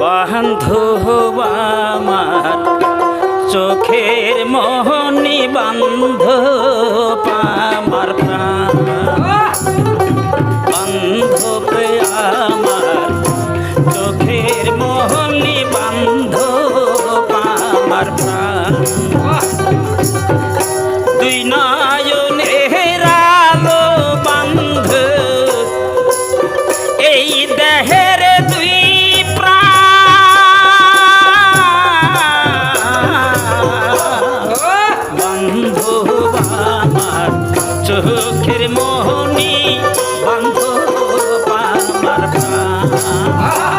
বান্ধব আমার। চোখের মহনি বান্ধব চোখের মোহনী বান্ধব আমার প্রাণ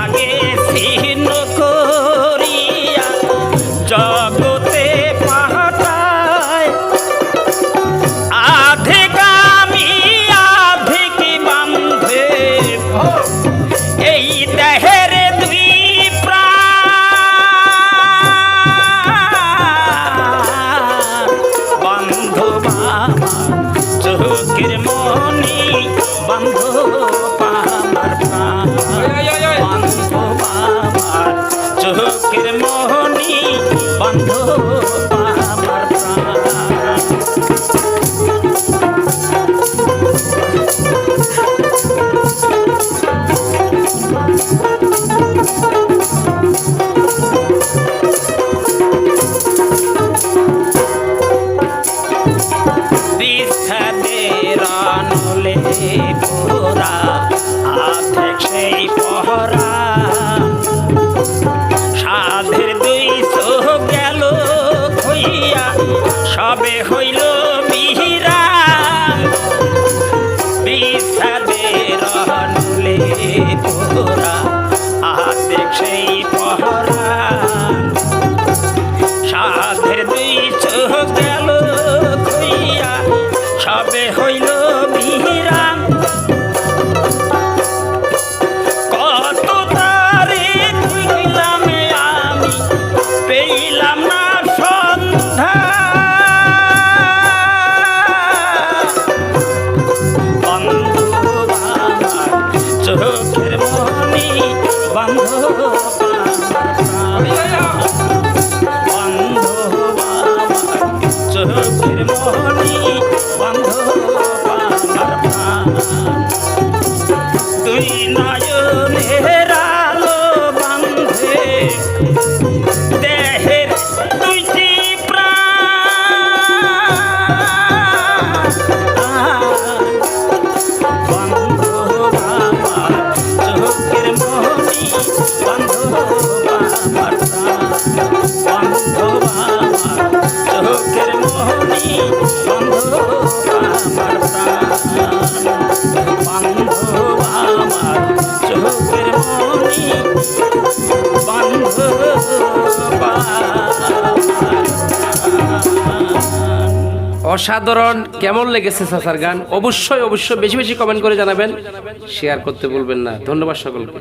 লাগে সিহীন করিয়া জগতে পাহাটায় আধে গামি আধিক বান্ধে। এই দেহের দুই প্রাণ। বন্ধু বাবা চোখের মনি, বন্ধু Băng. সবে হইল Ah. অসাধারণ, কেমন লেগেছে সাসার গান? অবশ্যই অবশ্যই বেশি বেশি কমেন্ট করে জানাবেন। শেয়ার করতে বলবেন না। ধন্যবাদ সকলকে।